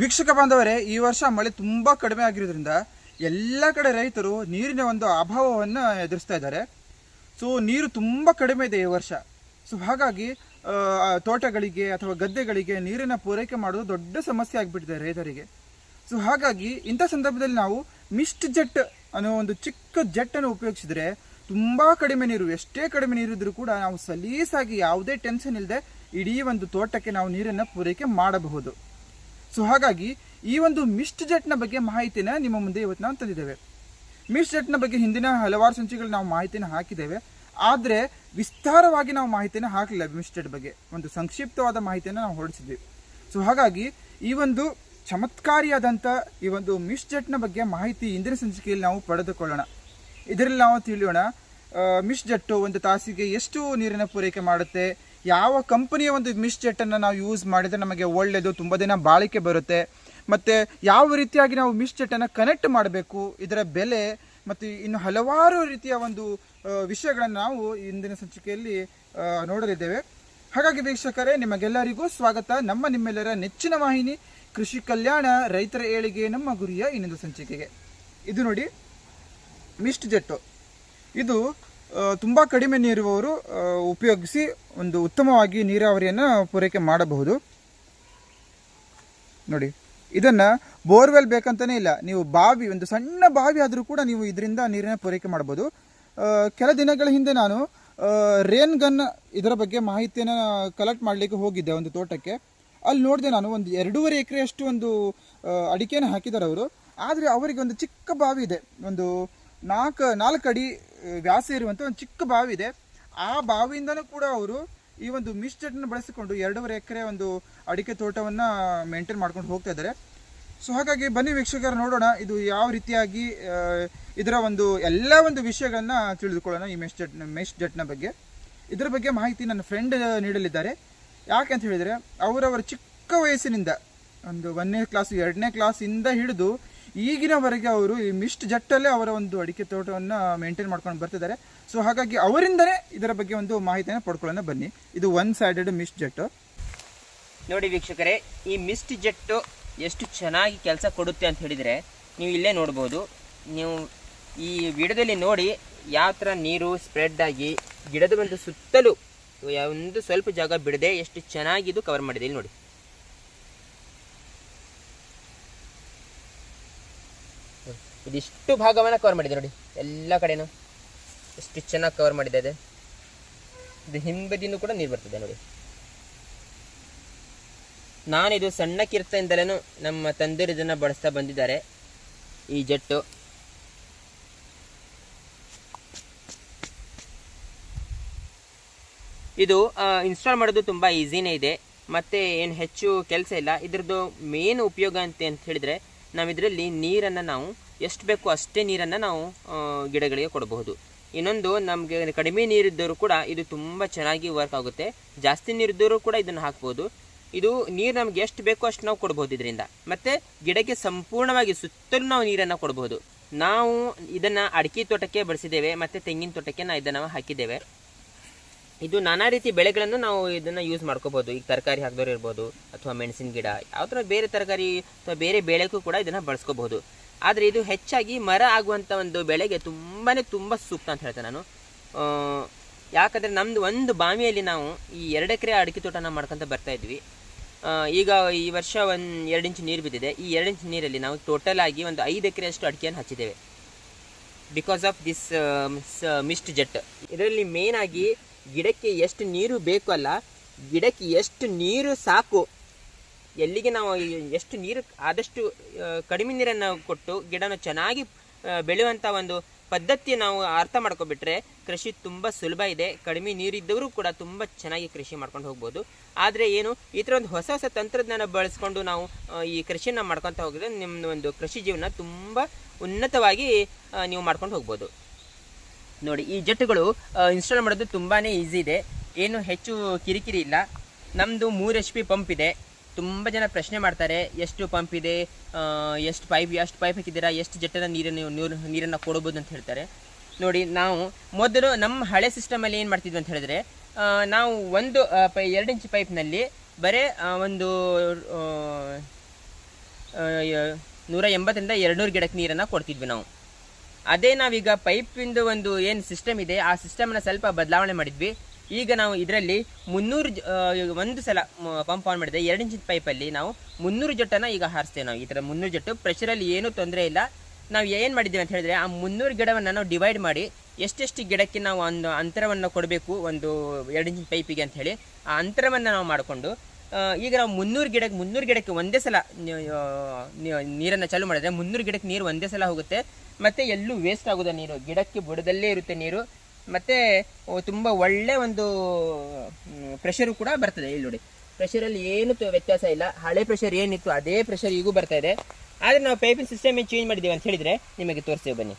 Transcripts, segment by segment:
ವೀಕ್ಷಕ ಬಾಂಧವರೇ, ಈ ವರ್ಷ ಮಳೆ ತುಂಬ ಕಡಿಮೆ ಆಗಿರೋದ್ರಿಂದ ಎಲ್ಲ ಕಡೆ ರೈತರು ನೀರಿನ ಒಂದು ಅಭಾವವನ್ನು ಎದುರಿಸ್ತಾ ಇದ್ದಾರೆ. ಸೊ ನೀರು ತುಂಬ ಕಡಿಮೆ ಇದೆ ಈ ವರ್ಷ. ಸೊ ಹಾಗಾಗಿ ತೋಟಗಳಿಗೆ ಅಥವಾ ಗದ್ದೆಗಳಿಗೆ ನೀರಿನ ಪೂರೈಕೆ ಮಾಡೋದು ದೊಡ್ಡ ಸಮಸ್ಯೆ ಆಗಿಬಿಟ್ಟಿದೆ ರೈತರಿಗೆ. ಸೊ ಹಾಗಾಗಿ, ಇಂಥ ಸಂದರ್ಭದಲ್ಲಿ ನಾವು ಮಿಸ್ಟ್ ಜೆಟ್ ಅನ್ನೋ ಒಂದು ಚಿಕ್ಕ ಜೆಟ್ಟನ್ನು ಉಪಯೋಗಿಸಿದ್ರೆ ತುಂಬ ಕಡಿಮೆ ನೀರು, ಎಷ್ಟೇ ಕಡಿಮೆ ನೀರಿದ್ರೂ ಕೂಡ ನಾವು ಸಲೀಸಾಗಿ ಯಾವುದೇ ಟೆನ್ಷನ್ ಇಲ್ಲದೆ ಇಡೀ ಒಂದು ತೋಟಕ್ಕೆ ನಾವು ನೀರನ್ನು ಪೂರೈಕೆ ಮಾಡಬಹುದು. ಸೊ ಹಾಗಾಗಿ ಈ ಒಂದು ಮಿಸ್ಟ್ ಜೆಟ್ನ ಬಗ್ಗೆ ಮಾಹಿತಿನ ನಿಮ್ಮ ಮುಂದೆ ಇವತ್ತು ನಾವು ತಂದಿದ್ದೇವೆ. ಮಿಸ್ಟ್ ಜೆಟ್ನ ಬಗ್ಗೆ ಹಿಂದಿನ ಹಲವಾರು ಸಂಚಿಕೆಗಳು ನಾವು ಮಾಹಿತಿನ ಹಾಕಿದ್ದೇವೆ. ಆದರೆ, ವಿಸ್ತಾರವಾಗಿ ನಾವು ಮಾಹಿತಿನ ಹಾಕಲಿಲ್ಲ ಮಿಸ್ಟ್ ಜೆಟ್ ಬಗ್ಗೆ. ಒಂದು ಸಂಕ್ಷಿಪ್ತವಾದ ಮಾಹಿತಿಯನ್ನು ನಾವು ಹೊರಡಿಸಿದ್ವಿ. ಸೊ ಹಾಗಾಗಿ ಈ ಒಂದು ಚಮತ್ಕಾರಿಯಾದಂಥ ಈ ಒಂದು ಮಿಸ್ಟ್ ಜೆಟ್ನ ಬಗ್ಗೆ ಮಾಹಿತಿ ಇಂದಿನ ಸಂಚಿಕೆಯಲ್ಲಿ ನಾವು ಪಡೆದುಕೊಳ್ಳೋಣ. ಇದರಲ್ಲಿ ನಾವು ತಿಳಿಯೋಣ ಮಿಸ್ಟ್ ಜೆಟ್ಟು ಒಂದು ತಾಸಿಗೆ ಎಷ್ಟು ನೀರಿನ ಪೂರೈಕೆ ಮಾಡುತ್ತೆ? ಯಾವ ಕಂಪನಿಯ ಒಂದು ಮಿಸ್ಟ್ ಜೆಟ್ಟನ್ನು ನಾವು ಯೂಸ್ ಮಾಡಿದರೆ ನಮಗೆ ಒಳ್ಳೆಯದು ತುಂಬ ದಿನ ಬಾಳಿಕೆ ಬರುತ್ತೆ. ಮತ್ತು ಯಾವ ರೀತಿಯಾಗಿ ನಾವು ಮಿಸ್ಟ್ ಜೆಟ್ಟನ್ನು ಕನೆಕ್ಟ್ ಮಾಡಬೇಕು, ಇದರ ಬೆಲೆ, ಮತ್ತು ಇನ್ನು ಹಲವಾರು ರೀತಿಯ ಒಂದು ವಿಷಯಗಳನ್ನು ನಾವು ಇಂದಿನ ಸಂಚಿಕೆಯಲ್ಲಿ ನೋಡಲಿದ್ದೇವೆ. ಹಾಗಾಗಿ ವೀಕ್ಷಕರೇ, ನಿಮಗೆಲ್ಲರಿಗೂ ಸ್ವಾಗತ. ನಮ್ಮ ನಿಮ್ಮೆಲ್ಲರ ನೆಚ್ಚಿನ ವಾಹಿನಿ, ಕೃಷಿ ಕಲ್ಯಾಣ, ರೈತರ ಏಳಿಗೆ, ನಮ್ಮ ಗುರಿಯ ಇನ್ನೊಂದು ಸಂಚಿಕೆಗೆ. ಇದು ನೋಡಿ, ಮಿಸ್ಟ್ ಜೆಟ್ಟು. ಇದು ತುಂಬ ಕಡಿಮೆ ನೀರುವವರು ಉಪಯೋಗಿಸಿ ಒಂದು ಉತ್ತಮವಾಗಿ ನೀರಾವರಿಯನ್ನು ಪೂರೈಕೆ ಮಾಡಬಹುದು. ನೋಡಿ, ಇದನ್ನು ಬೋರ್ವೆಲ್ ಬೇಕಂತಲೇ ಇಲ್ಲ. ನೀವು ಬಾವಿ, ಒಂದು ಸಣ್ಣ ಬಾವಿ ಆದರೂ ಕೂಡ ನೀವು ಇದರಿಂದ ನೀರಿನ ಪೂರೈಕೆ ಮಾಡ್ಬೋದು ಕೆಲ ದಿನಗಳ ಹಿಂದೆ ನಾನು ರೇನ್ ಗನ್ ಇದರ ಬಗ್ಗೆ ಮಾಹಿತಿಯನ್ನು ಕಲೆಕ್ಟ್ ಮಾಡಲಿಕ್ಕೆ ಹೋಗಿದ್ದೆ ಒಂದು ತೋಟಕ್ಕೆ. ಅಲ್ಲಿ ನೋಡಿದೆ ನಾನು ಒಂದು ಎರಡೂವರೆ ಎಕರೆಯಷ್ಟು ಒಂದು ಅಡಿಕೆಯನ್ನು ಅಡಿಕೆನ ಹಾಕಿದ್ದಾರೆ ಅವರು. ಆದರೆ ಅವರಿಗೆ ಒಂದು ಚಿಕ್ಕ ಬಾವಿ ಇದೆ. ಒಂದು ನಾಲ್ಕು ನಾಲ್ಕು ಅಡಿ ವ್ಯಾಸ ಇರುವಂಥ ಒಂದು ಚಿಕ್ಕ ಬಾವಿ ಇದೆ ಆ ಬಾವಿಯಿಂದನೂ ಕೂಡ ಅವರು ಈ ಒಂದು ಮಿಸ್ಟೆಟ್ನ ಬಳಸಿಕೊಂಡು ಎರಡೂವರೆ ಎಕರೆ ಒಂದು ಅಡಿಕೆ ತೋಟವನ್ನು ಮೇಂಟೈನ್ ಮಾಡ್ಕೊಂಡು ಹೋಗ್ತಾ ಇದ್ದಾರೆ. ಸೊ ಹಾಗಾಗಿ ಬನ್ನಿ ವೀಕ್ಷಕರು, ನೋಡೋಣ ಇದು ಯಾವ ರೀತಿಯಾಗಿ ಇದರ ಒಂದು ಎಲ್ಲ ಒಂದು ವಿಷಯಗಳನ್ನ ತಿಳಿದುಕೊಳ್ಳೋಣ ಈ ಮೆಸ್ ಜೆಟ್ ಮೆಸ್ ಜೆಟ್ನ ಬಗ್ಗೆ. ಇದರ ಬಗ್ಗೆ ಮಾಹಿತಿ ನನ್ನ ಫ್ರೆಂಡ್ ನೀಡಲಿದ್ದಾರೆ. ಯಾಕೆ ಅಂತ ಹೇಳಿದರೆ, ಅವರವರ ಚಿಕ್ಕ ವಯಸ್ಸಿನಿಂದ, ಒಂದು ಒಂದನೇ ಕ್ಲಾಸ್ ಎರಡನೇ ಕ್ಲಾಸಿಂದ ಹಿಡಿದು ಈಗಿನವರೆಗೆ ಅವರು ಈ ಮಿಸ್ಟ್ ಜಟ್ಟಲ್ಲೇ ಅವರ ಒಂದು ಅಡಿಕೆ ತೋಟವನ್ನು ಮೇಂಟೈನ್ ಮಾಡ್ಕೊಂಡು ಬರ್ತಿದ್ದಾರೆ. ಸೊ ಹಾಗಾಗಿ ಅವರಿಂದನೇ ಇದರ ಬಗ್ಗೆ ಒಂದು ಮಾಹಿತಿಯನ್ನು ಪಡ್ಕೊಳ್ಳೋಣ ಬನ್ನಿ. ಇದು ಒನ್ ಸೈಡೆಡ್ ಮಿಸ್ಟ್ ಜಟ್ಟು. ನೋಡಿ ವೀಕ್ಷಕರೇ, ಈ ಮಿಸ್ಟ್ ಜಟ್ಟು ಎಷ್ಟು ಚೆನ್ನಾಗಿ ಕೆಲಸ ಕೊಡುತ್ತೆ ಅಂತ ಹೇಳಿದರೆ ನೀವು ಇಲ್ಲೇ ನೋಡ್ಬೋದು. ನೀವು ಈ ಗಿಡದಲ್ಲಿ ನೋಡಿ ಯಾವ ಥರ ನೀರು ಸ್ಪ್ರೆಡ್ ಆಗಿ ಗಿಡದ ಒಂದು ಸುತ್ತಲೂ ಒಂದು ಸ್ವಲ್ಪ ಜಾಗ ಬಿಡದೆ ಎಷ್ಟು ಚೆನ್ನಾಗಿ ಇದು ಕವರ್ ಮಾಡಿದೆ. ಇಲ್ಲಿ ನೋಡಿ. ಇದಿಷ್ಟು ಭಾಗವನ್ನು ಕವರ್ ಮಾಡಿದೆ ನೋಡಿ. ಎಲ್ಲ ಕಡೆನೂ ಎಷ್ಟು ಚೆನ್ನಾಗಿ ಕವರ್ ಮಾಡಿದೆ ಇದೆ ಇದು ಹಿಂಬದಿನೂ ಕೂಡ ನೀರು ಬರ್ತದೆ ನೋಡಿ. ನಾನಿದು ಸಣ್ಣ ಕಿರ್ತದಿಂದಲೂ ನಮ್ಮ ತಂದೆಯರು ಇದನ್ನು ಬಳಸ್ತಾ ಬಂದಿದ್ದಾರೆ. ಈ ಜಟ್ಟು. ಇದು ಇನ್ಸ್ಟಾಲ್ ಮಾಡೋದು ತುಂಬ ಈಸಿನೇ ಇದೆ. ಮತ್ತು ಏನು ಹೆಚ್ಚು ಕೆಲಸ ಇಲ್ಲ. ಇದ್ರದ್ದು ಮೇನ್ ಉಪಯೋಗ ಅಂತ ಅಂತ ಹೇಳಿದರೆ ನಾವು ಇದರಲ್ಲಿ ನೀರನ್ನು ನಾವು ಎಷ್ಟು ಬೇಕೋ ಅಷ್ಟೇ ನೀರನ್ನು ನಾವು ಗಿಡಗಳಿಗೆ ಕೊಡಬಹುದು. ಇನ್ನೊಂದು ನಮಗೆ ಕಡಿಮೆ ನೀರಿದ್ದರೂ ಕೂಡ ಇದು ತುಂಬ ಚೆನ್ನಾಗಿ ವರ್ಕ್ ಆಗುತ್ತೆ. ಜಾಸ್ತಿ ನೀರಿದ್ದರೂ ಕೂಡ ಇದನ್ನು ಹಾಕ್ಬೋದು. ಇದು ನೀರು ನಮಗೆ ಎಷ್ಟು ಬೇಕೋ ಅಷ್ಟು ನಾವು ಕೊಡ್ಬೋದು ಇದರಿಂದ. ಮತ್ತು ಗಿಡಕ್ಕೆ ಸಂಪೂರ್ಣವಾಗಿ ಸುತ್ತಲೂ ನಾವು ನೀರನ್ನು ಕೊಡ್ಬೋದು. ನಾವು ಇದನ್ನು ಅಡಿಕೆ ತೋಟಕ್ಕೆ ಬಳಸಿದ್ದೇವೆ, ಮತ್ತು ತೆಂಗಿನ ತೋಟಕ್ಕೆ ನಾವು ಇದನ್ನು ಹಾಕಿದ್ದೇವೆ. ಇದು ನಾನಾ ರೀತಿ ಬೆಳೆಗಳನ್ನು ನಾವು ಇದನ್ನು ಯೂಸ್ ಮಾಡ್ಕೋಬೋದು. ಈಗ ತರಕಾರಿ ಹಾಕಿದವ್ರು ಇರ್ಬೋದು, ಅಥವಾ ಮೆಣಸಿನ ಗಿಡ, ಯಾವ ಥರ ಬೇರೆ ತರಕಾರಿ ಅಥವಾ ಬೇರೆ ಬೆಳೆಗೂ ಕೂಡ ಇದನ್ನು ಬಳಸ್ಕೋಬಹುದು. ಆದರೆ ಇದು ಹೆಚ್ಚಾಗಿ ಮರ ಆಗುವಂಥ ಒಂದು ಬೆಳೆಗೆ ತುಂಬಾ ತುಂಬ ಸೂಕ್ತ ಅಂತ ಹೇಳ್ತೇನೆ ನಾನು. ಯಾಕಂದರೆ ನಮ್ಮದು ಒಂದು ಬಾವಿಯಲ್ಲಿ ನಾವು ಈ ಎರಡು ಎಕರೆ ಅಡಿಕೆ ತೋಟನ ಮಾಡ್ಕೊತ ಬರ್ತಾ ಇದ್ವಿ. ಈಗ ಈ ವರ್ಷ ಒಂದು ಎರಡು ಇಂಚು ನೀರು ಬಿದ್ದಿದೆ. ಈ ಎರಡು ಇಂಚು ನೀರಲ್ಲಿ ನಾವು ಟೋಟಲ್ ಆಗಿ ಒಂದು ಐದು ಎಕರೆಯಷ್ಟು ಅಡಿಕೆಯನ್ನು ಹಚ್ಚಿದ್ದೇವೆ. Because of this mist jet ಇದರಲ್ಲಿ ಮೇನ್ ಆಗಿ ಗಿಡಕ್ಕೆ ಎಷ್ಟು ನೀರು ಬೇಕು ಅಲ್ಲ, ಗಿಡಕ್ಕೆ ಎಷ್ಟು ನೀರು ಸಾಕು. ಎಲ್ಲಿಗೆ ನಾವು ಎಷ್ಟು ನೀರು, ಆದಷ್ಟು ಕಡಿಮೆ ನೀರನ್ನು ಕೊಟ್ಟು ಗಿಡನ ಚೆನ್ನಾಗಿ ಬೆಳೆಯುವಂಥ ಒಂದು ಪದ್ಧತಿ ನಾವು ಅರ್ಥ ಮಾಡ್ಕೊಬಿಟ್ರೆ ಕೃಷಿ ತುಂಬ ಸುಲಭ ಇದೆ. ಕಡಿಮೆ ನೀರಿದ್ದವರು ಕೂಡ ತುಂಬ ಚೆನ್ನಾಗಿ ಕೃಷಿ ಮಾಡ್ಕೊಂಡು ಹೋಗ್ಬೋದು. ಆದರೆ ಏನು, ಈ ಥರ ಒಂದು ಹೊಸ ಹೊಸ ತಂತ್ರಜ್ಞಾನ ಬಳಸ್ಕೊಂಡು ನಾವು ಈ ಕೃಷಿಯನ್ನು ಮಾಡ್ಕೊತ ಹೋಗಿದ್ರೆ ನಿಮ್ಮ ಒಂದು ಕೃಷಿ ಜೀವನ ತುಂಬ ಉನ್ನತವಾಗಿ ನೀವು ಮಾಡ್ಕೊಂಡು ಹೋಗ್ಬೋದು. ನೋಡಿ, ಈ ಜೆಟ್ಗಳು ಇನ್ಸ್ಟಾಲ್ ಮಾಡೋದು ತುಂಬಾ ಈಸಿ ಇದೆ. ಏನು ಹೆಚ್ಚು ಕಿರಿಕಿರಿ ಇಲ್ಲ. ನಮ್ಮದು ಮೂರು ಎಚ್ ಪಿ ಪಂಪ್ ಇದೆ. ತುಂಬ ಜನ ಪ್ರಶ್ನೆ ಮಾಡ್ತಾರೆ, ಎಷ್ಟು ಪಂಪ್ ಇದೆ? ಎಷ್ಟು ಪೈಪ್ ಎಷ್ಟು ಪೈಪ್ ಹಾಕಿದ್ದೀರಾ? ಎಷ್ಟು ಜೆಟ್ಟನ ನೀರನ್ನು ನೀರು, ನೀರನ್ನು ಕೊಡ್ಬೋದು ಅಂತ ಹೇಳ್ತಾರೆ. ನೋಡಿ, ನಾವು ಮೊದಲು ನಮ್ಮ ಹಳೆ ಸಿಸ್ಟಮಲ್ಲಿ ಏನು ಮಾಡ್ತಿದ್ವಿ ಅಂತ ಹೇಳಿದ್ರೆ ನಾವು ಒಂದು ಪೈ, ಎರಡು ಇಂಚ್ ಪೈಪ್ನಲ್ಲಿ ಬರೀ ಒಂದು ನೂರ ಎಂಬತ್ತರಿಂದ ಎರಡುನೂರು ಗಿಡಕ್ಕೆ ನೀರನ್ನು ಕೊಡ್ತಿದ್ವಿ ನಾವು. ಅದೇ ನಾವೀಗ ಪೈಪಿಂದು ಒಂದು ಏನು ಸಿಸ್ಟಮ್ ಇದೆ, ಆ ಸಿಸ್ಟಮ್ನ ಸ್ವಲ್ಪ ಬದಲಾವಣೆ ಮಾಡಿದ್ವಿ. ಈಗ ನಾವು ಇದರಲ್ಲಿ ಮುನ್ನೂರು ಒಂದು ಸಲ ಪಂಪ್ ಆನ್ ಮಾಡಿದೆ ಎರಡು ಇಂಚಿನ ಪೈಪಲ್ಲಿ ನಾವು ಮುನ್ನೂರು ಜೊಟ್ಟನ್ನು ಈಗ ಹಾರಿಸ್ತೇವೆ ನಾವು. ಈ ಥರ ಮುನ್ನೂರು ಜೊಟ್ಟು. ಪ್ರೆಷರಲ್ಲಿ ಏನೂ ತೊಂದರೆ ಇಲ್ಲ. ನಾವು ಏನು ಮಾಡಿದ್ದೀವಿ ಅಂತ ಹೇಳಿದ್ರೆ ಆ ಮುನ್ನೂರು ಗಿಡವನ್ನು ನಾವು ಡಿವೈಡ್ ಮಾಡಿ ಎಷ್ಟೆಷ್ಟು ಗಿಡಕ್ಕೆ ನಾವು ಒಂದು ಅಂತರವನ್ನು ಕೊಡಬೇಕು ಒಂದು ಎರಡು ಇಂಚಿನ ಪೈಪಿಗೆ ಅಂತ ಹೇಳಿ ಆ ಅಂತರವನ್ನು ನಾವು ಮಾಡಿಕೊಂಡು ಈಗ ನಾವು ಮುನ್ನೂರು ಗಿಡಕ್ಕೆ ಮುನ್ನೂರು ಗಿಡಕ್ಕೆ ಒಂದೇ ಸಲ ನೀರನ್ನು ಚಾಲು ಮಾಡಿದ್ರೆ ಮುನ್ನೂರು ಗಿಡಕ್ಕೆ ನೀರು ಒಂದೇ ಸಲ ಹೋಗುತ್ತೆ. ಮತ್ತೆ ಎಲ್ಲೂ ವೇಸ್ಟ್ ಆಗೋದ ನೀರು. ಗಿಡಕ್ಕೆ ಬುಡದಲ್ಲೇ ಇರುತ್ತೆ ನೀರು. ಮತ್ತೆ ತುಂಬ ಒಳ್ಳೆ ಒಂದು ಪ್ರೆಷರು ಕೂಡ ಬರ್ತದೆ ಇಲ್ಲಿ ನೋಡಿ. ಪ್ರೆಷರಲ್ಲಿ ಏನು ವ್ಯತ್ಯಾಸ ಇಲ್ಲ. ಹಳೆ ಪ್ರೆಷರ್ ಏನಿತ್ತು, ಅದೇ ಪ್ರೆಷರ್ ಈಗೂ ಬರ್ತಾ ಇದೆ. ಆದರೆ ನಾವು ಪೈಪಿಂಗ್ ಸಿಸ್ಟಮ್ ಚೇಂಜ್ ಮಾಡಿದ್ದೀವಿ ಅಂತ ಹೇಳಿದರೆ ನಿಮಗೆ ತೋರಿಸ್ತೇವೆ ಬನ್ನಿ.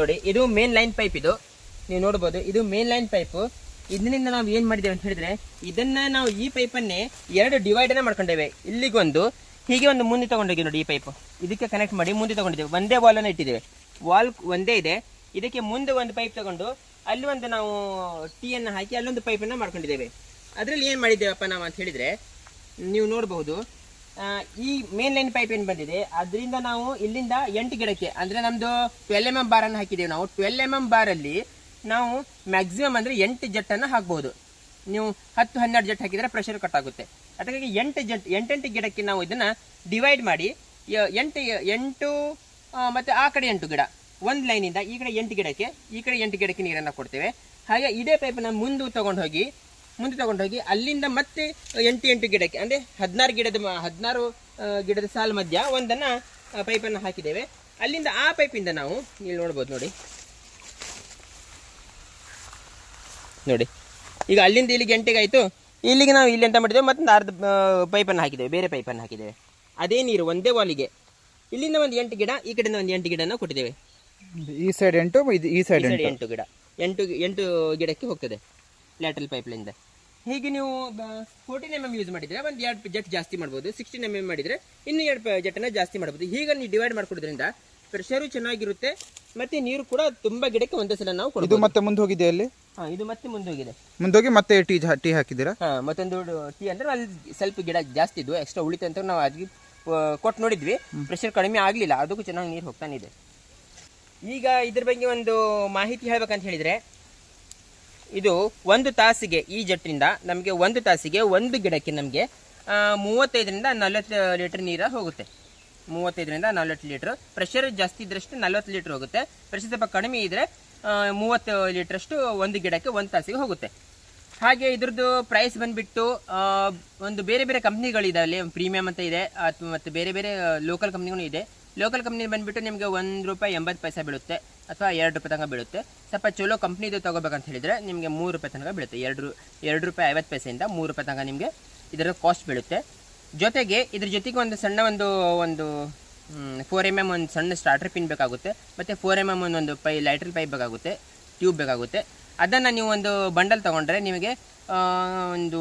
ನೋಡಿ, ಇದು ಮೇನ್ ಲೈನ್ ಪೈಪ್ ಇದು. ನೀವು ನೋಡ್ಬೋದು, ಇದು ಮೇನ್ ಲೈನ್ ಪೈಪ್ ಇದರಿಂದ ನಾವು ಏನ್ ಮಾಡಿದ್ದೇವೆ ಅಂತ ಹೇಳಿದ್ರೆ, ಇದನ್ನ ನಾವು ಈ ಪೈಪನ್ನೇ ಎರಡು ಡಿವೈಡ್ ಅನ್ನ ಮಾಡ್ಕೊಂಡೇವೆ. ಇಲ್ಲಿಗೊಂದು, ಹೀಗೆ ಒಂದು ಮುಂದೆ ತಗೊಂಡೋಗಿ ನೋಡಿ ಈ ಪೈಪ್ ಇದಕ್ಕೆ ಕನೆಕ್ಟ್ ಮಾಡಿ ಮುಂದೆ ತಗೊಂಡಿದ್ದೇವೆ. ಒಂದೇ ವಾಲ್ ಅನ್ನ ಇಟ್ಟಿದ್ದೇವೆ. ವಾಲ್ ಒಂದೇ ಇದೆ. ಇದಕ್ಕೆ ಮುಂದೆ ಒಂದು ಪೈಪ್ ತಗೊಂಡು, ಅಲ್ಲಿ ಒಂದು ನಾವು ಟೀ ಅನ್ನ ಹಾಕಿ ಅಲ್ಲೊಂದು ಪೈಪನ್ನ ಮಾಡ್ಕೊಂಡಿದ್ದೇವೆ. ಅದರಲ್ಲಿ ಏನ್ ಮಾಡಿದ್ದೇವಪ್ಪ ನಾವು ಅಂತ ಹೇಳಿದ್ರೆ, ನೀವು ನೋಡಬಹುದು ಈ ಮೇನ್ ಲೈನ್ ಪೈಪ್ ಏನು ಬಂದಿದೆ? ಅದರಿಂದ ನಾವು ಇಲ್ಲಿಂದ ಎಂಟು ಗಿಡಕ್ಕೆ, ಅಂದ್ರೆ ನಮ್ದು ಟ್ವೆಲ್ ಎಂ ಎಂ ಬಾರನ್ನು ಹಾಕಿದ್ದೇವೆ ನಾವು. ಟ್ವೆಲ್ ಎಂ ಎಂ ಬಾರಲ್ಲಿ ನಾವು ಮ್ಯಾಕ್ಸಿಮಮ್ ಅಂದ್ರೆ ಎಂಟು ಜಟ್ಟನ್ನು ಹಾಕ್ಬೋದು. ನೀವು ಹತ್ತು, ಹನ್ನೆರಡು ಜಟ್ ಹಾಕಿದ್ರೆ ಪ್ರೆಷರ್ ಕಟ್ ಆಗುತ್ತೆ. ಅದಕ್ಕಾಗಿ ಎಂಟು ಜಟ್, ಎಂಟೆಂಟು ಗಿಡಕ್ಕೆ ನಾವು ಇದನ್ನ ಡಿವೈಡ್ ಮಾಡಿ ಎಂಟು ಎಂಟು ಮತ್ತೆ ಆ ಕಡೆ ಎಂಟು ಗಿಡ. ಒಂದು ಲೈನಿಂದ ಈ ಕಡೆ ಎಂಟು ಗಿಡಕ್ಕೆ, ಈ ಕಡೆ ಎಂಟು ಗಿಡಕ್ಕೆ ನೀರನ್ನು ಕೊಡ್ತೇವೆ. ಹಾಗೆ ಇದೇ ಪೈಪನ್ನ ಮುಂದೆ ತಗೊಂಡು ಹೋಗಿ ಮುಂದೆ ತಗೊಂಡೋಗಿ ಅಲ್ಲಿಂದ ಮತ್ತೆ ಎಂಟು ಎಂಟು ಗಿಡಕ್ಕೆ ಅಂದ್ರೆ ಹದಿನಾರು ಗಿಡದ ಹದಿನಾರು ಗಿಡದ ಸಾಲು ಮಧ್ಯ ಒಂದನ್ನ ಪೈಪನ್ನು ಹಾಕಿದ್ದೇವೆ. ಅಲ್ಲಿಂದ ಆ ಪೈಪಿಂದ ನಾವು ಇಲ್ಲಿ ನೋಡ್ಬೋದು ನೋಡಿ. ನೋಡಿ. ಈಗ ಅಲ್ಲಿಂದ ಇಲ್ಲಿಗೆ ಎಂಟಿಗೆ ಆಯ್ತು ಇಲ್ಲಿಗೆ ನಾವು ಇಲ್ಲಿ ಎಂತ ಮಾಡಿದ್ದೇವೆ? ಮತ್ತೊಂದು ಅರ್ಧ ಪೈಪನ್ನು ಹಾಕಿದ್ದೇವೆ ಬೇರೆ ಪೈಪನ್ನು ಹಾಕಿದ್ದೇವೆ. ಅದೇ ನೀರು ಒಂದೇ ವಾಲಿಗೆ. ಇಲ್ಲಿಂದ ಒಂದು ಎಂಟು ಗಿಡ ಈ ಕಡೆಯಿಂದ ಒಂದು ಎಂಟು ಗಿಡನ ಕೊಟ್ಟಿದ್ದೇವೆ. ಈ ಸೈಡ್ ಎಂಟು ಈ ಸೈಡ್ ಎಂಟು? ಗಿಡ. ಎಂಟು ಎಂಟು ಗಿಡಕ್ಕೆ ಹೋಗ್ತದೆ. ಲ್ಯಾಟ್ರಲ್ ಪೈಪ್ಲಿಂದ ಹೀಗೆ ನೀವು ಫೋರ್ಟೀನ್ ಎಂ ಎಂ ಯೂಸ್ ಮಾಡಿದ್ರೆ ಒಂದು ಎರಡು ಜೆಟ್ ಜಾಸ್ತಿ ಮಾಡ್ಬೋದು ಸಿಕ್ಸ್ಟೀನ್ ಎಂ ಎಂ ಮಾಡಿದ್ರೆ ಇನ್ನೂ ಎರಡು ಜೆಟ್ನ ಜಾಸ್ತಿ ಮಾಡ್ಬೋದು. ಹೀಗೆ ನೀವು ಡಿವೈಡ್ ಮಾಡ್ಕೊಡೋದ್ರಿಂದ ಪ್ರೆಷರು ಚೆನ್ನಾಗಿರುತ್ತೆ ಮತ್ತೆ ನೀರು ಕೂಡ ತುಂಬಾ ಗಿಡಕ್ಕೆ ಒಂದೇ ಸಲ ನಾವು ಕೊಡೋದು ಮತ್ತೆ ಮುಂದೆ ಹೋಗಿದೆ ಅಲ್ಲಿ? ಹಾ ಇದು ಮತ್ತೆ ಮುಂದೋಗಿದೆ. ಮುಂದೋಗಿ ಮತ್ತೆ ಟೀ ಟೀ ಹಾಕಿದ್ದೀರಾ? ಹಾಂ ಮತ್ತೊಂದು ಟೀ ಅಂದರೆ ಅಲ್ಲಿ ಸ್ವಲ್ಪ ಗಿಡ ಜಾಸ್ತಿ ಇದ್ವು ಎಕ್ಸ್ಟ್ರಾ ಉಳಿತು ಅಂತ ನಾವು ಅದಕ್ಕೆ ಕೊಟ್ಟು ನೋಡಿದ್ವಿ. ಪ್ರೆಷರ್ ಕಡಿಮೆ ಆಗಲಿಲ್ಲ ಅದಕ್ಕೂ ಚೆನ್ನಾಗಿ ನೀರು ಹೋಗ್ತಾನೆ ಇದೆ. ಈಗ ಇದ್ರ ಬಗ್ಗೆ ಒಂದು ಮಾಹಿತಿ ಹೇಳ್ಬೇಕಂತ ಹೇಳಿದ್ರೆ ಇದು ಒಂದು ತಾಸಿಗೆ ಈ ಜಟ್ಟಿನಿಂದ ನಮಗೆ ಒಂದು ತಾಸಿಗೆ ಒಂದು ಗಿಡಕ್ಕೆ ನಮಗೆ ಮೂವತ್ತೈದರಿಂದ ನಲವತ್ತು ಲೀಟ್ರ್ ನೀರು ಹೋಗುತ್ತೆ. ಮೂವತ್ತೈದರಿಂದ ನಲವತ್ತು ಲೀಟ್ರ್. ಪ್ರೆಷರ್ ಜಾಸ್ತಿ ಇದ್ರಷ್ಟು ನಲವತ್ತು ಲೀಟ್ರ್ ಹೋಗುತ್ತೆ. ಪ್ರೆಷರ್ ಸ್ವಲ್ಪ ಕಡಿಮೆ ಇದ್ರೆ ಆ, ಮೂವತ್ತು ಲೀಟ್ರಷ್ಟು ಒಂದು ಗಿಡಕ್ಕೆ ಒಂದು ತಾಸಿಗೆ ಹೋಗುತ್ತೆ. ಹಾಗೆ ಇದ್ರದ್ದು ಪ್ರೈಸ್ ಬಂದ್ಬಿಟ್ಟು ಒಂದು ಬೇರೆ ಬೇರೆ ಕಂಪ್ನಿಗಳಿದಾವೆ. ಪ್ರೀಮಿಯಂ ಅಂತ ಇದೆ ಮತ್ತೆ ಬೇರೆ ಬೇರೆ ಲೋಕಲ್ ಕಂಪ್ನಿಗಳು ಇದೆ. ಲೋಕಲ್ ಕಂಪ್ನಿ ಬಂದ್ಬಿಟ್ಟು ನಿಮಗೆ ಒಂದು ರೂಪಾಯಿ ಎಂಬತ್ತು ಪೈಸೆ ಬೀಳುತ್ತೆ. ಅಥವಾ ಎರಡು ರೂಪಾಯಿ ತನಕ ಬೀಳುತ್ತೆ. ಸ್ವಲ್ಪ ಚಲೋ ಕಂಪ್ನಿದು ತೊಗೋಬೇಕಂತ ಹೇಳಿದರೆ ನಿಮಗೆ ಮೂರು ರೂಪಾಯಿ ತನಕ ಬೀಳುತ್ತೆ. ಎರಡು ಎರಡು ರೂಪಾಯಿ ಐವತ್ತು ಪೈಸೆಯಿಂದ ಮೂರು ರೂಪಾಯಿ ತನಕ ನಿಮಗೆ ಇದರ ಕಾಸ್ಟ್ ಬೀಳುತ್ತೆ. ಜೊತೆಗೆ ಇದ್ರ ಜೊತೆಗೆ ಒಂದು ಸಣ್ಣ ಒಂದು ಒಂದು ಫೋರ್ ಎಂ ಎಂ ಒಂದು ಸಣ್ಣ ಸ್ಟಾರ್ಟರ್ ಪಿನ್ ಬೇಕಾಗುತ್ತೆ. ಮತ್ತು ಫೋರ್ ಎಂ ಎಂ ಒಂದೊಂದು ಪೈ ಲೈಟ್ರಲ್ ಪೈಪ್ ಬೇಕಾಗುತ್ತೆ. ಟ್ಯೂಬ್ ಬೇಕಾಗುತ್ತೆ. ಅದನ್ನು ನೀವು ಒಂದು ಬಂಡಲ್ ತೊಗೊಂಡ್ರೆ ನಿಮಗೆ ಒಂದು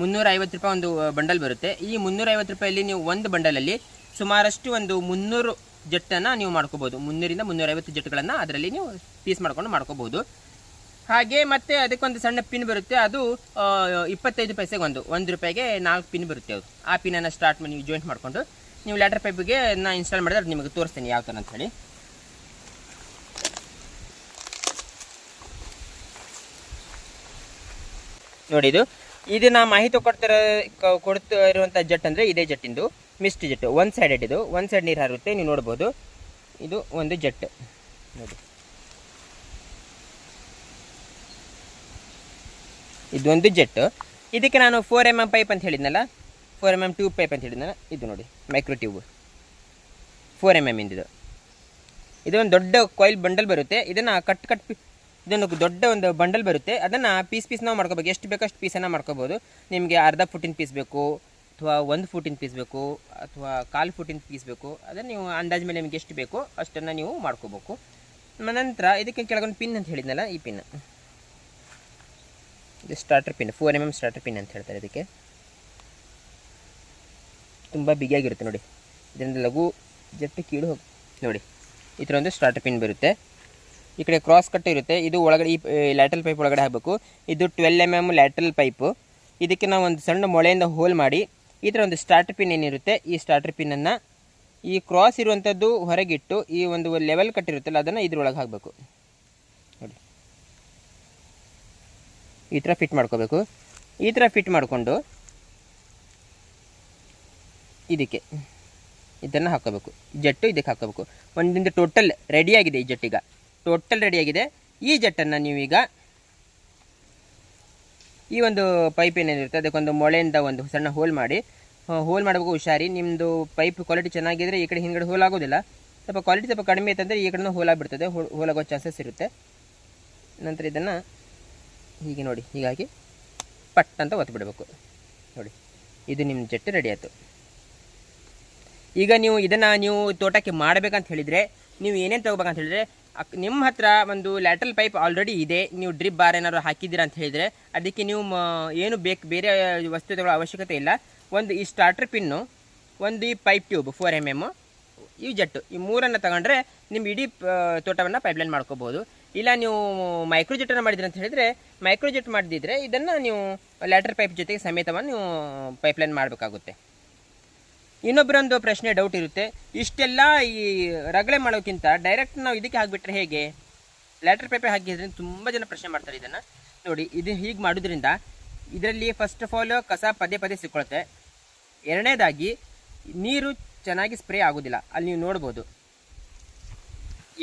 ಮುನ್ನೂರ ಐವತ್ತು ರೂಪಾಯಿ ಒಂದು ಬಂಡಲ್ ಬರುತ್ತೆ. ಈ ಮುನ್ನೂರ ಐವತ್ತು ರೂಪಾಯಲ್ಲಿ ನೀವು ಒಂದು ಬಂಡಲಲ್ಲಿ ಸುಮಾರಷ್ಟು ಒಂದು ಮುನ್ನೂರು ಜಟ್ಟನ್ನು ನೀವು ಮಾಡ್ಕೋಬೋದು. ಮುನ್ನೂರಿಂದ ಮುನ್ನೂರೈವತ್ತು ಜೆಟ್ಗಳನ್ನು ಅದರಲ್ಲಿ ನೀವು ಪೀಸ್ ಮಾಡ್ಕೊಂಡು ಮಾಡ್ಕೋಬೋದು. ಹಾಗೆ ಮತ್ತೆ ಅದಕ್ಕೊಂದು ಸಣ್ಣ ಪಿನ್ ಬರುತ್ತೆ. ಅದು ಇಪ್ಪತ್ತೈದು ಪೈಸೆಗೆ ಒಂದು. ಒಂದು ರೂಪಾಯಿಗೆ ನಾಲ್ಕು ಪಿನ್ ಬರುತ್ತೆ ಅದು. ಆ ಪಿನ್ನನ್ನು ಸ್ಟಾರ್ಟ್ ಮಾಡಿ ನೀವು ಜಾಯಿಂಟ್ ಮಾಡಿಕೊಂಡು, ನೀವು ಲ್ಯಾಟರ್ ಪೈಪಿಗೆ ನಾ ಇನ್ಸ್ಟಾಲ್ ಮಾಡಿದ್ರೆ ನಿಮಗೆ ತೋರಿಸ್ತೀನಿ ಯಾವ ಥರ ಅಂತ ಹೇಳಿ ನೋಡಿ ಇದು. ಇದು ನಾ ಮಾಹಿತಿ ಕೊಡ್ತಿರೋ ಕೊಡ್ತಾ ಇರುವಂಥ ಜಟ್ ಅಂದರೆ ಇದೇ ಜಟ್ಟಿಂದು. Mist jet. ಒಂದು ಸೈಡೆಡ್ ಇದು ಒಂದು ಸೈಡ್ ನೀರು ಹಾರುತ್ತೆ, ನೀವು ನೋಡ್ಬೋದು. ಇದು ಒಂದು ಜೆಟ್. ನೋಡಿ. ಇದೊಂದು ಜೆಟ್ ಇದಕ್ಕೆ ನಾನು ಫೋರ್ ಎಂ ಎಂ ಪೈಪ್ ಅಂತ ಹೇಳಿದ್ನಲ್ಲ? Four M M tube pipe ಅಂತ ಹೇಳಿದ್ನಲ್ಲ? ಇದು ನೋಡಿ micro tube four M M ಇಂದಿದು ಇದು ಒಂದು ದೊಡ್ಡ ಕಾಯಿಲ್ ಬಂಡಲ್ ಬರುತ್ತೆ. ಇದನ್ನು ಕಟ್ ಕಟ್ ಇದೊಂದು ದೊಡ್ಡ ಒಂದು ಬಂಡಲ್ ಬರುತ್ತೆ. ಅದನ್ನು ಪೀಸ್ ಪೀಸ್ ನಾವು ಮಾಡ್ಕೋಬೇಕು. ಎಷ್ಟು ಬೇಕಷ್ಟು ಪೀಸನ್ನು ಮಾಡ್ಕೋಬೋದು. ನಿಮಗೆ ಅರ್ಧ ಫುಟಿನ ಪೀಸ್ ಬೇಕು. ಅಥವಾ ಒಂದು ಫೂಟಿನ ಪೀಸ್ ಬೇಕು ಅಥವಾ ಕಾಲು ಫೂಟಿನ ಪೀಸ್ ಬೇಕು ಅದನ್ನು ನೀವು ಅಂದಾಜು ಮೇಲೆ ನಿಮಗೆ ಎಷ್ಟು ಬೇಕೋ ಅಷ್ಟನ್ನು ನೀವು ಮಾಡ್ಕೋಬೇಕು. ನಂತರ ಇದಕ್ಕೆ ಕೆಳಗೊಂದು ಪಿನ್ ಅಂತ ಹೇಳಿದ್ನಲ್ಲ, ಈ ಪಿನ್ ಇದು starter pin four M M starter pin ಅಂತ ಹೇಳ್ತಾರೆ ಇದಕ್ಕೆ. ತುಂಬ ಬಿಗಿಯಾಗಿರುತ್ತೆ ನೋಡಿ. ಇದರಿಂದ ಲಘು ಜಟ್ಟು ಕೀಳು ಹೋಗಿ ನೋಡಿ, ಈ ಥರ ಒಂದು ಸ್ಟಾರ್ಟರ್ ಪಿನ್ ಬರುತ್ತೆ. ಈ ಕಡೆ ಕ್ರಾಸ್ ಕಟ್ ಇರುತ್ತೆ. ಇದು ಒಳಗಡೆ ಈ ಲ್ಯಾಟ್ರಲ್ ಪೈಪ್ ಒಳಗಡೆ ಹಾಕಬೇಕು. ಇದು twelve M M lateral pipe ಇದಕ್ಕೆ ನಾವು ಒಂದು ಸಣ್ಣ ಮೊಳೆಯಿಂದ ಹೋಲ್ ಮಾಡಿ ಈ ಥರ ಒಂದು ಸ್ಟಾರ್ಟರ್ ಪಿನ್ ಏನಿರುತ್ತೆ, ಈ ಸ್ಟಾರ್ಟರ್ ಪಿನ್ನನ್ನು ಈ ಕ್ರಾಸ್ ಇರುವಂಥದ್ದು ಹೊರಗಿಟ್ಟು ಈ ಒಂದು ಲೆವೆಲ್ ಕಟ್ಟಿರುತ್ತಲ್ಲ ಅದನ್ನು ಇದ್ರೊಳಗೆ ಹಾಕಬೇಕು. ನೋಡಿ. ಈ ಥರ ಫಿಟ್ ಮಾಡ್ಕೋಬೇಕು. ಈ ಥರ ಫಿಟ್ ಮಾಡಿಕೊಂಡು ಇದಕ್ಕೆ ಇದನ್ನು ಹಾಕೋಬೇಕು ಜಟ್ಟು ಇದಕ್ಕೆ ಹಾಕೋಬೇಕು ಒಂದಿಂದ ಟೋಟಲ್ ರೆಡಿಯಾಗಿದೆ ಈ ಜಟ್ಟಿಗ. ಟೋಟಲ್ ರೆಡಿಯಾಗಿದೆ ಈ ಜಟ್ಟನ್ನು ನೀವೀಗ ಈ ಒಂದು ಪೈಪ್ ಏನೇನಿರುತ್ತೆ ಅದಕ್ಕೊಂದು ಮೊಳೆಯಿಂದ ಒಂದು ಸಣ್ಣ ಹೋಲ್ ಮಾಡಿ. ಹೋಲ್ ಮಾಡಬೇಕು ಹುಷಾರಿ. ನಿಮ್ಮದು ಪೈಪ್ ಕ್ವಾಲಿಟಿ ಚೆನ್ನಾಗಿದ್ದರೆ ಈ ಕಡೆ ಹಿಂದ್ಗಡೆ ಹೋಲ್ ಆಗೋದಿಲ್ಲ. ಸ್ವಲ್ಪ ಕ್ವಾಲಿಟಿ ಸ್ವಲ್ಪ ಕಡಿಮೆ ಇತ್ತಂದರೆ ಈ ಕಡೆನೂ ಹೋಲ್ ಆಗಿಬಿಡ್ತದೆ. ಹೋಲ್ ಆಗೋ ಚಾನ್ಸಸ್ ಇರುತ್ತೆ. ನಂತರ ಇದನ್ನು ಹೀಗೆ ನೋಡಿ. ಹೀಗಾಗಿ ಪಟ್ ಅಂತ ಒತ್ತು ಬಿಡಬೇಕು. ನೋಡಿ. ಇದು ನಿಮ್ಮ ಜಟ್ಟು ರೆಡಿ ಆಯಿತು. ಈಗ ನೀವು ಇದನ್ನು ನೀವು ತೋಟಕ್ಕೆ ಮಾಡಬೇಕಂತ ಹೇಳಿದರೆ, ನೀವು ಏನೇನು ತೊಗೋಬೇಕಂತ ಹೇಳಿದರೆ ನಿಮ್ಮ ಹತ್ರ ಒಂದು ಲ್ಯಾಟ್ರಲ್ ಪೈಪ್ ಆಲ್ರೆಡಿ ಇದೆ. ನೀವು ಡ್ರಿಪ್ ಬಾರ್ ಏನಾದ್ರು ಹಾಕಿದ್ದೀರ ಅಂತ ಹೇಳಿದರೆ, ಅದಕ್ಕೆ ನೀವು ಏನು ಬೇಕು, ಬೇರೆ ವಸ್ತು ತಗೊಳ್ಳೋ ಅವಶ್ಯಕತೆ ಇಲ್ಲ. ಒಂದು ಈ ಸ್ಟಾರ್ಟರ್ ಪಿನ್ನು ಒಂದು ಈ pipe tube four M M ಈ ಜಟ್ಟು, ಈ ಮೂರನ್ನು ತಗೊಂಡ್ರೆ ನಿಮ್ಮ ಇಡೀ ತೋಟವನ್ನು ಪೈಪ್ಲೈನ್ ಮಾಡ್ಕೋಬೋದು. ಇಲ್ಲ ನೀವು ಮೈಕ್ರೋ ಜೆಟ್ಟನ್ನು ಮಾಡಿದ್ರಿ ಅಂತ ಹೇಳಿದರೆ ಮೈಕ್ರೋ ಜೆಟ್ ಮಾಡಿದ್ರೆ ಇದನ್ನು ನೀವು ಲ್ಯಾಟ್ರ್ ಪೈಪ್ ಜೊತೆಗೆ ಸಮೇತವನ್ನು ನೀವು ಪೈಪ್ಲೈನ್ ಮಾಡಬೇಕಾಗುತ್ತೆ. ಇನ್ನೊಬ್ಬರೊಂದು ಪ್ರಶ್ನೆ ಡೌಟ್ ಇರುತ್ತೆ. ಇಷ್ಟೆಲ್ಲ ಈ ರಗಳೆ ಮಾಡೋಕ್ಕಿಂತ ಡೈರೆಕ್ಟ್ ನಾವು ಇದಕ್ಕೆ ಹಾಕಿಬಿಟ್ರೆ ಹೇಗೆ? ಲ್ಯಾಟ್ರ್ ಪೇಪರ್ ಹಾಕಿದ್ರೆ ತುಂಬ ಜನ ಪ್ರಶ್ನೆ ಮಾಡ್ತಾರೆ ಇದನ್ನು. ನೋಡಿ, ಇದು ಹೀಗೆ ಮಾಡೋದ್ರಿಂದ ಇದರಲ್ಲಿ ಫಸ್ಟ್ ಆಫ್ ಆಲ್ ಕಸ ಪದೇ ಪದೇ ಸಿಕ್ಕೊಳುತ್ತೆ. ಎರಡನೇದಾಗಿ ನೀರು ಚೆನ್ನಾಗಿ ಸ್ಪ್ರೇ ಆಗೋದಿಲ್ಲ. ಅಲ್ಲಿ ನೀವು ನೋಡ್ಬೋದು.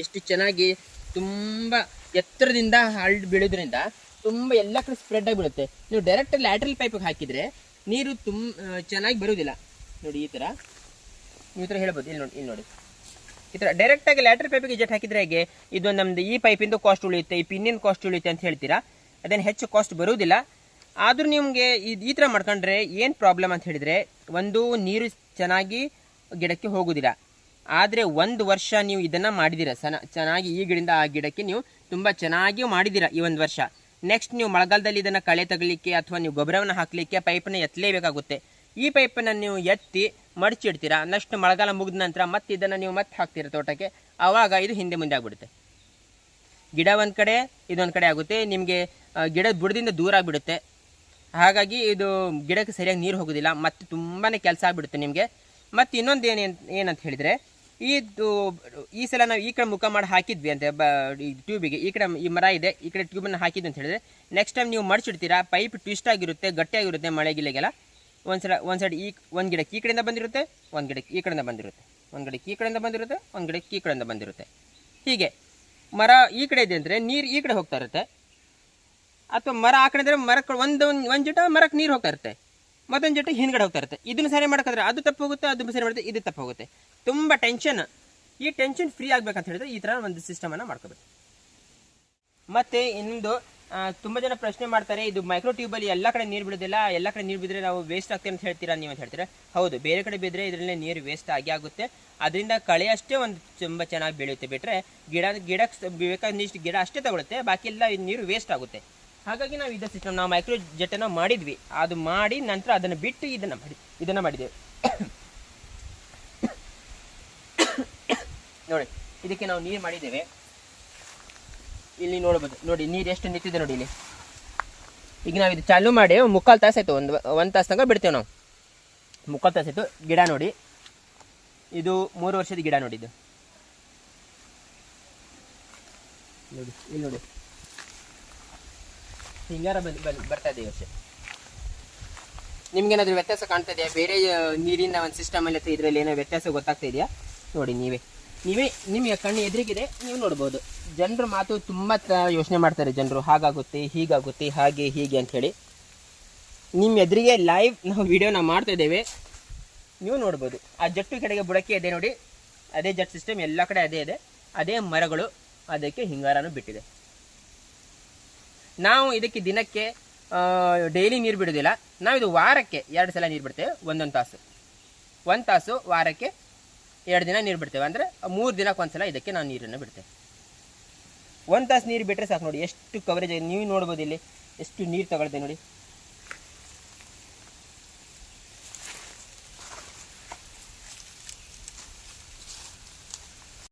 ಎಷ್ಟು ಚೆನ್ನಾಗಿ ತುಂಬ ಎತ್ತರದಿಂದ ಹಳ್ಳಿ ಬೀಳೋದ್ರಿಂದ ತುಂಬ ಎಲ್ಲ ಕಡೆ ಸ್ಪ್ರೆಡ್ ಆಗಿ ಬೀಳುತ್ತೆ. ನೀವು ಡೈರೆಕ್ಟ್ ಲ್ಯಾಟ್ರಲ್ ಪೈಪಿಗೆ ಹಾಕಿದರೆ ನೀರು ತುಂಬ ಚೆನ್ನಾಗಿ ಬರೋದಿಲ್ಲ. ನೋಡಿ ಈ ಥರ ನೀವು ಈ ಥರ ಹೇಳ್ಬೋದು. ಇಲ್ಲಿ ನೋಡಿ ಇಲ್ಲಿ ನೋಡಿ. ಈ ಥರ ಡೈರೆಕ್ಟಾಗಿ ಲ್ಯಾಟ್ರ್ ಪೈಪಿಗೆ ಜೆಟ್ ಹಾಕಿದ್ರೆ ಹೇಗೆ? ಇದು ನಮ್ದು ಈ ಪೈಪಿಂದು ಕಾಸ್ಟ್ ಉಳಿಯುತ್ತೆ, ಈ ಪಿನ್ನಿನ ಕಾಸ್ಟ್ ಉಳಿಯುತ್ತೆ ಅಂತ ಹೇಳ್ತೀರಾ? ಅದೇನು ಹೆಚ್ಚು ಕಾಸ್ಟ್ ಬರುವುದಿಲ್ಲ. ಆದರೂ ನಿಮಗೆ ಇದು ಈ ಥರ ಮಾಡ್ಕೊಂಡ್ರೆ ಏನು ಪ್ರಾಬ್ಲಮ್ ಅಂತ ಹೇಳಿದರೆ, ಒಂದು ನೀರು ಚೆನ್ನಾಗಿ ಗಿಡಕ್ಕೆ ಹೋಗೋದಿಲ್ಲ. ಆದರೆ ಒಂದು ವರ್ಷ ನೀವು ಇದನ್ನು ಮಾಡಿದಿರ, ಸನ, ಚೆನ್ನಾಗಿ ಈ ಗಿಡದಿಂದ ಆ ಗಿಡಕ್ಕೆ ನೀವು ತುಂಬ ಚೆನ್ನಾಗಿ ಮಾಡಿದಿರ ಈ ಒಂದು ವರ್ಷ. ನೆಕ್ಸ್ಟ್ ನೀವು ಮಳೆಗಾಲದಲ್ಲಿ ಇದನ್ನು ಕಳೆ ತಗಲಿಕ್ಕೆ ಅಥವಾ ನೀವು ಗೊಬ್ಬರವನ್ನು ಹಾಕಲಿಕ್ಕೆ ಪೈಪನ್ನು ಎತ್ತಲೇಬೇಕಾಗುತ್ತೆ ಈ ಪೈಪನ್ನು ನೀವು ಎತ್ತಿ ಮಡಚಿಡ್ತೀರಾ? ನೆಕ್ಸ್ಟ್ ಮಳೆಗಾಲ ಮುಗಿದ ನಂತರ ಮತ್ತೆ ಇದನ್ನು ನೀವು ಮತ್ತೆ ಹಾಕ್ತೀರಾ ತೋಟಕ್ಕೆ? ಆವಾಗ ಇದು ಹಿಂದೆ ಮುಂದೆ ಆಗಿಬಿಡುತ್ತೆ. ಗಿಡ ಒಂದು ಕಡೆ, ಇದೊಂದು ಕಡೆ ಆಗುತ್ತೆ. ನಿಮಗೆ ಗಿಡದ ಬುಡದಿಂದ ದೂರ ಆಗಿಬಿಡುತ್ತೆ. ಹಾಗಾಗಿ ಇದು ಗಿಡಕ್ಕೆ ಸರಿಯಾಗಿ ನೀರು ಹೋಗೋದಿಲ್ಲ. ಮತ್ತು ತುಂಬಾ ಕೆಲಸ ಆಗಿಬಿಡುತ್ತೆ ನಿಮಗೆ. ಮತ್ತು ಇನ್ನೊಂದು ಏನು, ಏನಂತ ಹೇಳಿದರೆ, ಇದು, ಈ ಸಲ ನಾವು ಈ ಕಡೆ ಮುಖ ಮಾಡಿ ಹಾಕಿದ್ವಿ ಅಂತ, ಬ ಟ್ಯೂಬಿಗೆ. ಈ ಕಡೆ ಈ ಮರ ಇದೆ, ಈ ಕಡೆ ಟ್ಯೂಬನ್ನು ಹಾಕಿದ್ವಿ ಅಂತ ಹೇಳಿದ್ರೆ ನೆಕ್ಸ್ಟ್ ಟೈಮ್ ನೀವು ಮಡಚಿಡ್ತೀರಾ? ಪೈಪ್ ಟ್ವಿಸ್ಟ್ ಆಗಿರುತ್ತೆ, ಗಟ್ಟಿಯಾಗಿರುತ್ತೆ ಮಳೆ ಗಿಲೆಗೆಲ್ಲ ಒಂದು ಸಲ, ಒಂದು ಸೈಡ್ ಈ, ಒಂದು ಗಿಡಕ್ಕೆ ಈ ಕಡೆಯಿಂದ ಬಂದಿರುತ್ತೆ, ಒಂದು ಗಿಡಕ್ಕೆ ಈ ಕಡೆಯಿಂದ ಬಂದಿರುತ್ತೆ. ಒಂದು ಗಿಡಕ್ಕೆ ಈ ಕಡೆಯಿಂದ ಬಂದಿರುತ್ತೆ, ಒಂದು ಗಿಡಕ್ಕೆ ಈ ಕಡೆಯಿಂದ ಬಂದಿರುತ್ತೆ. ಹೀಗೆ ಮರ ಈ ಕಡೆ ಇದೆ ಅಂದರೆ ನೀರು ಈ ಕಡೆ ಹೋಗ್ತಾ ಇರುತ್ತೆ. ಅಥವಾ ಮರ ಆ ಕಡೆ ಇದ್ರೆ ಮರಕ್ಕೆ ಒಂದು ಒಂದು ಜಟ ಮರಕ್ಕೆ ನೀರು ಹೋಗ್ತಾ ಇರುತ್ತೆ. ಮತ್ತೊಂದು ಜಟ ಹಿಂದ್ಗಡೆ ಹೋಗ್ತಾ ಇರುತ್ತೆ. ಇದನ್ನು ಸರಿ ಮಾಡೋಕ್ಕಾದ್ರೆ ಅದು ತಪ್ಪು ಹೋಗುತ್ತೆ ಅದು ಸರಿ ಮಾಡುತ್ತೆ ಇದು ತಪ್ಪು ಹೋಗುತ್ತೆ. ತುಂಬ ಟೆನ್ಷನ್ ಈ ಟೆನ್ಷನ್ ಫ್ರೀ ಆಗಬೇಕಂತ ಹೇಳಿದ್ರೆ ಈ ಥರ ಒಂದು ಸಿಸ್ಟಮನ್ನು ಮಾಡ್ಕೋಬೇಕು. ಮತ್ತು ಇನ್ನೊಂದು ತುಂಬ ಜನ ಪ್ರಶ್ನೆ ಮಾಡ್ತಾರೆ, ಇದು ಮೈಕ್ರೋ ಟ್ಯೂಬ್ ಅಲ್ಲಿ ಎಲ್ಲ ಕಡೆ ನೀರು ಬಿಡೋದಿಲ್ಲ, ಎಲ್ಲ ಕಡೆ ನೀರು ಬಿದ್ರೆ ನಾವು ವೇಸ್ಟ್ ಆಗ್ತೇವೆ ಅಂತ ಹೇಳ್ತೀರಾ ನೀವು ಅಂತ ಹೇಳ್ತೀರಾ? ಹೌದು, ಬೇರೆ ಕಡೆ ಬಿದ್ದರೆ ಇದರಲ್ಲೇ ನೀರು ವೇಸ್ಟ್ ಆಗಿ ಆಗುತ್ತೆ. ಅದರಿಂದ ಕಳೆ ಅಷ್ಟೇ ಒಂದು ತುಂಬ ಚೆನ್ನಾಗಿ ಬೆಳೆಯುತ್ತೆ. ಬಿಟ್ಟರೆ ಗಿಡ ಗಿಡಕ್ಕೆ ಬೇಕಾದಷ್ಟು ಗಿಡ ಅಷ್ಟೇ ತಗೊಳುತ್ತೆ, ಬಾಕಿ ಎಲ್ಲ ನೀರು ವೇಸ್ಟ್ ಆಗುತ್ತೆ. ಹಾಗಾಗಿ ನಾವು ಇದೇ ಸಿಸ್ಟಮ್ ನಾವು ಮೈಕ್ರೋ ಜೆಟ್ಟನ್ನು ಮಾಡಿದ್ವಿ. ಅದು ಮಾಡಿ ನಂತರ ಅದನ್ನು ಬಿಟ್ಟು ಇದನ್ನು ಮಾಡಿ, ಇದನ್ನು ಮಾಡಿದ್ದೇವೆ. ನೋಡಿ, ಇದಕ್ಕೆ ನಾವು ನೀರು ಮಾಡಿದ್ದೇವೆ. ಇಲ್ಲಿ ನೋಡ್ಬೋದು. ನೋಡಿ, ನೀರು ಎಷ್ಟು ನಿಂತಿದೆ ನೋಡಿ ಇಲ್ಲಿ. ಈಗ ನಾವು ಇದು ಚಾಲು ಮಾಡಿ ಮುಕ್ಕಾಲು ತಾಸು ಆಯ್ತು. ಒಂದು ಒಂದು ತಾಸು ತನಕ ಬಿಡ್ತೇವೆ ನಾವು. ಮುಕ್ಕಾಲು ತಾಸು ಆಯಿತು. ಗಿಡ ನೋಡಿ. ಇದು ಮೂರು ವರ್ಷದ ಗಿಡ ನೋಡಿ ಇದು. ನೋಡಿ, ಇಲ್ಲಿ ನೋಡಿ. ಹಿಂಗಾರ ಬರ್ತಾ ಇದೆ ವರ್ಷ. ನಿಮ್ಗೇನಾದ್ರೂ ವ್ಯತ್ಯಾಸ ಕಾಣ್ತಾ ಇದೆಯಾ? ಬೇರೆ ನೀರಿನ ಒಂದು ಸಿಸ್ಟಮಲ್ಲಿ ಅಥವಾ ಇದರಲ್ಲಿ ಏನೋ ವ್ಯತ್ಯಾಸ ಗೊತ್ತಾಗ್ತಾ ಇದೆಯಾ? ನೋಡಿ, ನೀವೇ. ನೀವೇ ನಿಮಗೆ ಕಣ್ಣು ಎದುರಿಗಿದೆ, ನೀವು ನೋಡ್ಬೋದು. ಜನರು ಮಾತು ತುಂಬ ಯೋಚನೆ ಮಾಡ್ತಾರೆ ಜನರು, ಹಾಗಾಗುತ್ತೆ, ಹೀಗಾಗುತ್ತೆ, ಹಾಗೆ, ಹೀಗೆ ಅಂಥೇಳಿ ನಿಮ್ಮ ಎದುರಿಗೆ ಲೈವ್ ನಾವು ವಿಡಿಯೋನ ಮಾಡ್ತಾ ಇದ್ದೇವೆ. ನೀವು ನೋಡ್ಬೋದು. ಆ ಜಟ್ಟು ಕಡೆಗೆ ಬುಡಕ್ಕೆ ಇದೆ ನೋಡಿ. ಅದೇ ಜಟ್ ಸಿಸ್ಟಮ್ ಎಲ್ಲ ಕಡೆ ಅದೇ ಇದೆ. ಅದೇ ಮರಗಳು, ಅದಕ್ಕೆ ಹಿಂಗಾರನು ಬಿಟ್ಟಿದೆ. ನಾವು ಇದಕ್ಕೆ ದಿನಕ್ಕೆ ಡೈಲಿ ನೀರು ಬಿಡೋದಿಲ್ಲ ನಾವು ಇದು ವಾರಕ್ಕೆ ಎರಡು ಸಲ ನೀರು ಬಿಡ್ತೇವೆ ಒಂದೊಂದು ತಾಸು. ಒಂದು ತಾಸು ವಾರಕ್ಕೆ ಎರಡು ದಿನ ನೀರು ಬಿಡ್ತೇವೆ. ಅಂದರೆ ಮೂರು ದಿನಕ್ಕೆ ಒಂದ್ಸಲ ಇದಕ್ಕೆ ನಾನು ನೀರನ್ನು ಬಿಡ್ತೇವೆ ಒಂದು ತಾಸು ನೀರು ಬಿಟ್ಟರೆ ಸಾಕು ನೋಡಿ, ಎಷ್ಟು ಕವರೇಜ್ ನೀವು ನೋಡ್ಬೋದು ಇಲ್ಲಿ, ಎಷ್ಟು ನೀರು ತಗೊಳ್ತೇವೆ ನೋಡಿ.